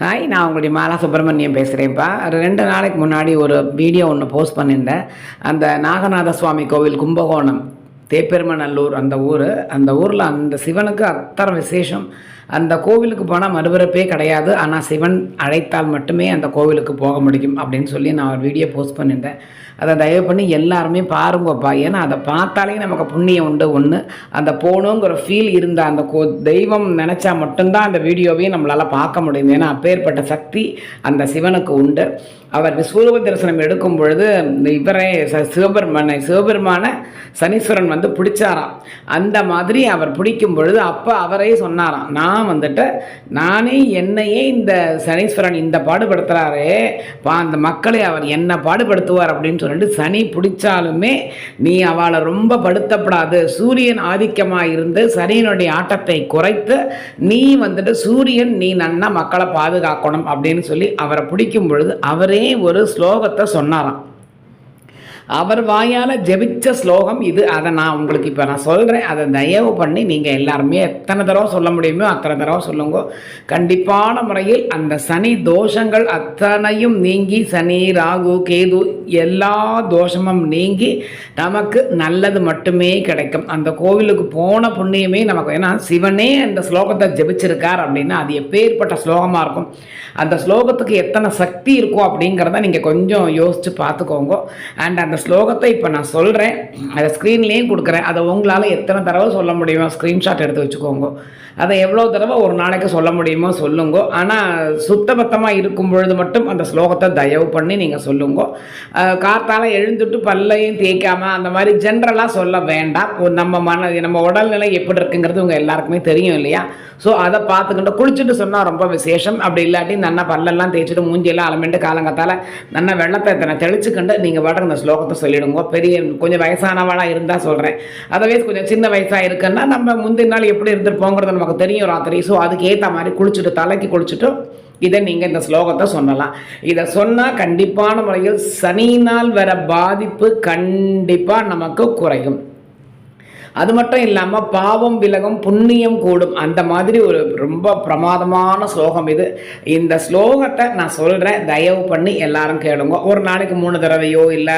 Hi நான் உங்களுடைய மாலா சுப்பிரமணியம் பேசுகிறேன்ப்பா ரெண்டு நாளைக்கு முன்னாடி ஒரு வீடியோ ஒன்று போஸ்ட் பண்ணியிருந்தேன். அந்த நாகநாத சுவாமி கோவில் கும்பகோணம் தேப்பெருமநல்லூர் அந்த ஊர். அந்த ஊரில் அந்த சிவனுக்கு அத்தனை விசேஷம். அந்த கோவிலுக்கு போனால் மறுபிறப்பே கிடையாது. ஆனால் சிவன் அழைத்தால் மட்டுமே அந்த கோவிலுக்கு போக முடியும் அப்படின்னு சொல்லி நான் ஒரு வீடியோ போஸ்ட் பண்ணியிருந்தேன். அதை தயவு பண்ணி எல்லாருமே பாருங்கப்பா. ஏன்னா அதை பார்த்தாலே நமக்கு புண்ணியம் உண்டு. ஒன்று அந்த போகணுங்கிற ஃபீல் இருந்த அந்த கோ தெய்வம் நினச்சா மட்டும்தான் அந்த வீடியோவையும் நம்மளால் பார்க்க முடியும். ஏன்னா அப்பேற்பட்ட சக்தி அந்த சிவனுக்கு உண்டு. அவர் விஸ்வரூப தரிசனம் எடுக்கும் பொழுது இந்த இவரே ச- சிவபெருமானை சிவபெருமான சனீஸ்வரன் வந்து பிடிச்சாராம் அந்த மாதிரி அவர் பிடிக்கும் பொழுது அப்போ அவரே சொன்னாராம் நான் வந்துட்டு நானே என்னையே இந்த சனீஸ்வரன் இந்த பாடுபடுத்துகிறாரே பா அந்த மக்களை அவர் என்ன பாடுபடுத்துவார் அப்படின்னு சொல்லிட்டு சனி பிடிச்சாலுமே நீ அவளை ரொம்ப படுத்தப்படாது. சூரியன் ஆதிக்கமாக இருந்து சனியினுடைய ஆட்டத்தை குறைத்து நீ வந்துட்டு சூரியன் நீ நன்னா மக்களை பாதுகாக்கணும் அப்படின்னு சொல்லி அவரை பிடிக்கும் பொழுது அவரே ஒரு ஸ்லோகத்தை சொன்னாராம். அவர் வாயால் ஜெபித்த ஸ்லோகம் இது. அதை நான் உங்களுக்கு இப்போ நான் சொல்கிறேன் அதை தயவு பண்ணி நீங்கள் எல்லாருமே எத்தனை தடவை சொல்ல முடியுமோ அத்தனை தடவை சொல்லுங்க. கண்டிப்பான முறையில் அந்த சனி தோஷங்கள் அத்தனையும் நீங்கி சனி ராகு கேது எல்லா தோஷமும் நீங்கி நமக்கு நல்லது மட்டுமே கிடைக்கும். அந்த கோவிலுக்கு போன புண்ணியமே நமக்கு ஏன்னா சிவனே அந்த ஸ்லோகத்தை ஜெபிச்சிருக்கார் அப்படின்னா அது எப்பேற்பட்ட ஸ்லோகமாக இருக்கும். அந்த ஸ்லோகத்துக்கு எத்தனை சக்தி இருக்கும் அப்படிங்கிறத நீங்கள் கொஞ்சம் யோசித்து பார்த்துக்கோங்க. அண்ட் அந்த ஸ்லோகத்தை இப்போ நான் சொல்கிறேன் அதை ஸ்க்ரீன்லேயும் கொடுக்குறேன். அதை உங்களால் எத்தனை தடவை சொல்ல முடியுமோ ஸ்க்ரீன்ஷாட் எடுத்து வச்சுக்கோங்க. அதை எவ்வளோ தடவை ஒரு நாளைக்கு சொல்ல முடியுமோ சொல்லுங்க. ஆனால் சுத்தபத்தமாக இருக்கும் பொழுது மட்டும் அந்த ஸ்லோகத்தை தயவு பண்ணி நீங்கள் சொல்லுங்க. காற்றால் எழுந்துட்டு பல்லையும் தேய்க்காமல் அந்த மாதிரி ஜென்ரலாக சொல்ல வேண்டாம். நம்ம மன நம்ம உடல்நிலை எப்படி இருக்குங்கிறது உங்கள் எல்லாருக்குமே தெரியும் இல்லையா? ஸோ அதை பார்த்துக்கிட்டு குளிச்சுட்டு சொன்னால் ரொம்ப விசேஷம். அப்படி இல்லாட்டி நல்லா பல்லெல்லாம் தேய்ச்சிட்டு மூஞ்சியெல்லாம் அலமெண்டு காலங்கத்தால் நல்லா வெள்ளத்தை இத்தனை தெளிச்சுக்கிண்டு நீங்கள் பாட்டுக்கு இந்த ஸ்லோகத்தை சொல்லிடுங்க. பெரிய கொஞ்சம் வயசானவளாக இருந்தால் சொல்கிறேன் அதர்வைஸ் கொஞ்சம் சின்ன வயசாக இருக்குன்னா நம்ம முந்தின நாள் எப்படி இருந்திருப்போங்கிறது நமக்கு தெரியும் ராத்திரி. ஸோ அதுக்கு ஏற்ற மாதிரி குளிச்சுட்டு தலைக்கு குளிச்சுட்டு இதை நீங்கள் இந்த ஸ்லோகத்தை சொல்லலாம். இதை சொன்னால் கண்டிப்பான முறையில் சனியினால் வர பாதிப்பு கண்டிப்பாக நமக்கு குறையும். அது மட்டும் இல்லாமல் பாவம் விலகும் புண்ணியம் கூடும். அந்த மாதிரி ஒரு ரொம்ப பிரமாதமான ஸ்லோகம் இது. இந்த ஸ்லோகத்தை நான் சொல்கிறேன் தயவு பண்ணி எல்லாரும் கேளுங்க. ஒரு நாளைக்கு மூணு தடவையோ இல்லை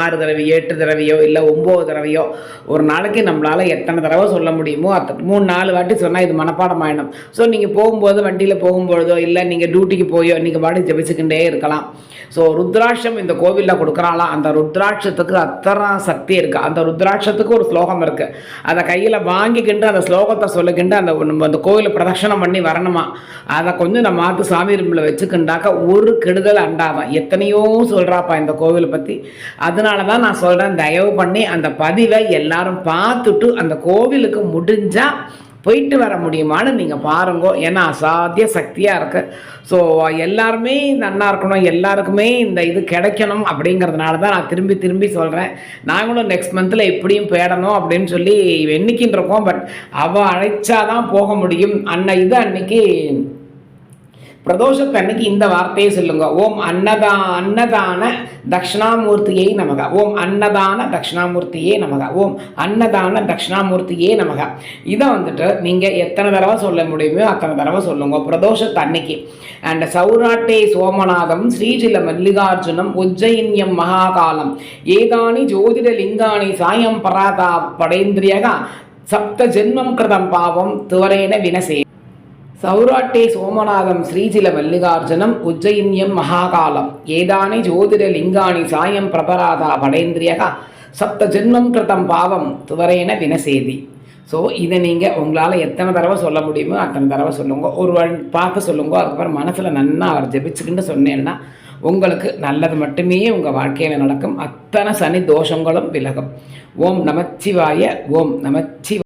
ஆறு தடவையோ எட்டு தடவையோ இல்லை ஒம்பது தடவையோ ஒரு நாளைக்கு நம்மளால் எத்தனை தடவை சொல்ல முடியுமோ அத்தனை மூணு நாலு வாட்டி சொன்னால் இது மனப்பாடம் ஆயிடும் ஸோ நீங்கள் போகும்போது வண்டியில் போகும்பொழுதோ இல்லை நீங்கள் டியூட்டிக்கு போயோ நீங்கள் பாடி ஜபிச்சுக்கிட்டே இருக்கலாம். ஸோ ருத்ராட்சம் இந்த கோவிலில் கொடுக்குறாளாம். அந்த ருத்ராட்சத்துக்கு அத்தனை சக்தி இருக்குது அந்த ருத்ராட்சத்துக்கு ஒரு ஸ்லோகம் இருக்குது அதை கையில் வாங்கிக்கிண்டு அந்த ஸ்லோகத்தை சொல்லிக்கிண்டு அந்த நம்ம அந்த கோவிலை பிரதட்சணம் பண்ணி வரணுமா? அதை கொஞ்சம் நம்ம மாற்று சாமி ரூமில் வச்சுக்கிண்டாக்க ஒரு கெடுதல் அண்டாதான் எத்தனையோ சொல்கிறாப்பா இந்த கோவிலை பற்றி அதனால தான் நான் சொல்கிறேன் தயவு பண்ணி அந்த பதிவை எல்லாரும் பார்த்துட்டு அந்த கோவிலுக்கு முடிஞ்சால் போயிட்டு வர முடியுமான்னு நீங்கள் பாருங்க. ஏன்னா அசாத்திய சக்தியாக இருக்குது ஸோ எல்லாருமே நல்லா இருக்கணும் எல்லாருக்குமே இந்த இது கிடைக்கணும் அப்படிங்கிறதுனால தான் நான் திரும்பி திரும்பி சொல்கிறேன் நாங்களும் நெக்ஸ்ட் மந்தில் எப்படியும் போயிடணும் அப்படின்னு சொல்லி எண்ணிக்கின்னு இருக்கோம். பட் அவள் அழைச்சாதான் போக முடியும். அன்ன இது அன்னைக்கு பிரதோஷத்து அன்னைக்கு இந்த வார்த்தையை சொல்லுங்க. ஓம் அன்னதா அன்னதான தக்ஷணாமூர்த்தியை நமக. ஓம் அன்னதான தக்ஷணாமூர்த்தியே நமக. ஓம் அன்னதான தக்ஷணாமூர்த்தியே நமக. இதை வந்துட்டு நீங்கள் எத்தனை தடவை சொல்ல முடியுமோ அத்தனை தடவை சொல்லுங்க. பிரதோஷத்தன்னைக்கு அண்ட் சௌராட்டே சோமநாதம் ஸ்ரீஜில மல்லிகார்ஜுனம் உஜ்ஜயின்யம் மகாகாலம். ஏதானி ஜோதிட லிங்கானி சாயம் பராதா படேந்திரியகா சப்த ஜென்மம் கிருதம் பாவம் துவரேன வினசே. சௌராட்டே சோமநாதம் ஸ்ரீஜில மல்லிகார்ஜுனம் உஜ்ஜயின்யம் மகாகாலம். ஏதானி ஜோதிட லிங்கானி சாயம் பிரபராதா படேந்திரியகா. சப்த ஜென்மம் கிருதம் பாவம் துவரேன வினசேதி. ஸோ இதை நீங்கள் உங்களால் எத்தனை தடவை சொல்ல முடியுமோ அத்தனை தடவை சொல்லுங்க. ஒரு வழி பார்க்க சொல்லுங்க அதுக்கப்புறம் மனசில் நன்னா அவர் ஜெபிச்சுக்கிட்டு சொன்னேன்னா உங்களுக்கு நல்லது மட்டுமே உங்கள் வாழ்க்கையில் நடக்கும். அத்தனை சனி தோஷங்களும் விலகும். ஓம் நமச்சிவாய ஓம் நமச்சிவாய